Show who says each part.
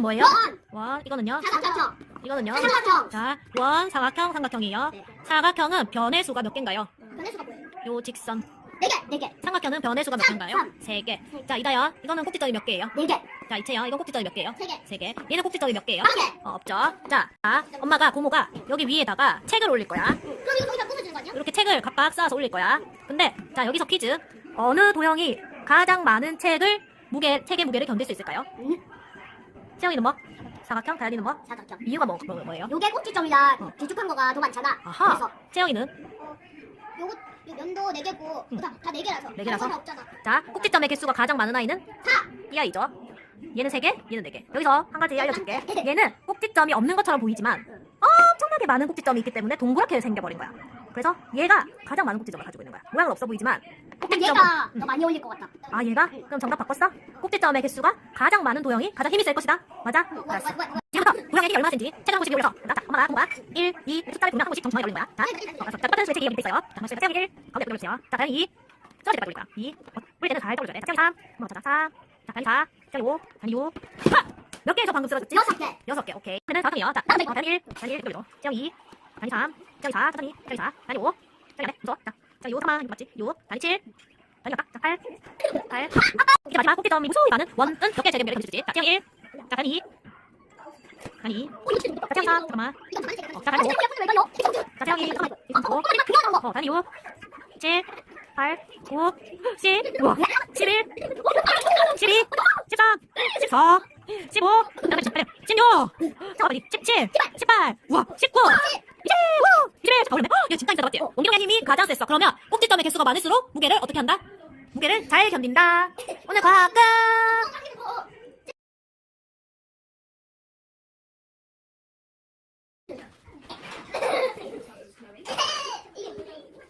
Speaker 1: 이름 뭐예요?
Speaker 2: 원.
Speaker 1: 원. 이거는요?
Speaker 2: 사각형.
Speaker 1: 이거는요?
Speaker 2: 삼각형.
Speaker 1: 자, 원, 사각형, 삼각형이에요.
Speaker 2: 네.
Speaker 1: 사각형은 변의 수가 몇 개인가요?
Speaker 2: 변의 수가 뭐예요?
Speaker 1: 요 직선.
Speaker 2: 네 개. 네 개.
Speaker 1: 삼각형은 변의 수가 몇
Speaker 2: 삼,
Speaker 1: 개인가요?
Speaker 2: 삼.
Speaker 1: 세 개. 자, 이다연. 이거는 꼭지점이 몇 개예요?
Speaker 2: 네 개.
Speaker 1: 자, 이채연. 이건 꼭지점이 몇 개예요?
Speaker 2: 세 개.
Speaker 1: 세 개. 얘는 꼭지점이 몇 개예요?
Speaker 2: 한 개.
Speaker 1: 어, 없죠. 자, 자, 엄마가 고모가 여기 위에다가 책을 올릴 거야.
Speaker 2: 그럼 이거 거기다 부서지는 거 아니야?
Speaker 1: 이렇게 책을 각각 쌓아서 올릴 거야. 근데 자 여기서 퀴즈. 어느 도형이 가장 많은 책을 무게 책의 무게를 견딜 수 있을까요?
Speaker 2: 음.
Speaker 1: 채영이는 뭐? 사각형, 다현이는 뭐?
Speaker 2: 사각형.
Speaker 1: 이유가 뭐, 뭐 뭐예요?
Speaker 2: 요게 꼭지점이라
Speaker 1: 어.
Speaker 2: 길쭉한 거가 더 많잖아.
Speaker 1: 아하.
Speaker 2: 그래서
Speaker 1: 채영이는
Speaker 2: 요거 요 면도 네 개고
Speaker 1: 응.
Speaker 2: 다네 개라서.
Speaker 1: 네 개라서?
Speaker 2: 없잖아.
Speaker 1: 자 꼭지점의 개수가 가장 많은 아이는
Speaker 2: 사.
Speaker 1: 이 아이죠. 얘는 세 개, 얘는 네 개. 여기서 한 가지 알려줄게. 얘는 꼭지점이 없는 것처럼 보이지만 엄청나게 많은 꼭지점이 있기 때문에 동그랗게 생겨버린 거야. 그래서 얘가 가장 많은 꼭지점을 가지고 있는 거야. 모양은 없어 보이지만 꼭지점
Speaker 2: 얘가 더 많이 올릴 것 같다.
Speaker 1: 아 얘가? 그럼 정답 바꿨어? 꼭지점의 개수가 가장 많은 도형이 가장 힘이 셀 것이다. 맞아?
Speaker 2: 뭐, 뭐,
Speaker 1: 알았어.
Speaker 2: 뭐, 뭐.
Speaker 1: 지금부터 도형의 얼마나 센지 책을 한 번씩 올려서 자, 자, 엄마가 공부가 1, 2, 숫자를 보면 한 번씩 정중하게 올리는 거야. 자, 어, 알았어. 자, 똑같은 수의 책이 밑에 있어요. 자, 한번씩 채영이 1, 가운데 올려주세요. 자, 다현이 2, 숫자 때까지 올릴 거야. 2, 어, 올릴 때는 잘 떨어져야 돼. 자, 채영이 3, 엄마 자, 3, 자, 다현이 4, 채영이 5, 다현이 6, 하! 몇 개에서 방금 쓰러졌지?
Speaker 2: 여섯 개.
Speaker 1: 여섯 개, 오케이. 얘는 4등이요. 자, 어, 다현이 1, 다현이 1, 올려줘. 채영이 2, 다현이 3, 채영이 4, 다현이, 채영이 4, 다현이 5, 채영이 4, 무서워. 자, 자, 6, 3, 이거 맞지? 6, 다현이 7, 다현이 아까, 자, 8, 8, 이제 마지막 꼭지점이 무수히 많은 원은 몇개 재개비를 견딜 수 있지? 자, 채영이 1, 자, 다현이. 2, 다현이 2, 자, 채영이 4, 잠깐만. 어, 자, 다현이 5,
Speaker 2: 왜 걸려?
Speaker 1: 자, 채영이 1, 잠깐만.
Speaker 2: 어,
Speaker 1: 5, 다현이. 6, 7, 8, 9, 10, 우와, 11, 12, 13, 14, 15, 그다음에 16, 16, 17, 18, 우와, 19, 20, 우, 21, 자. 헉, 이거 진짜 힘들다, 맞지? 옮기동의 힘이 가장 셌어. 그러면 꼭지점의 개수가 많을수록 무게를 어떻게 한다? 무게를 잘 견딘다. 오늘 과학 끝!
Speaker 2: 어,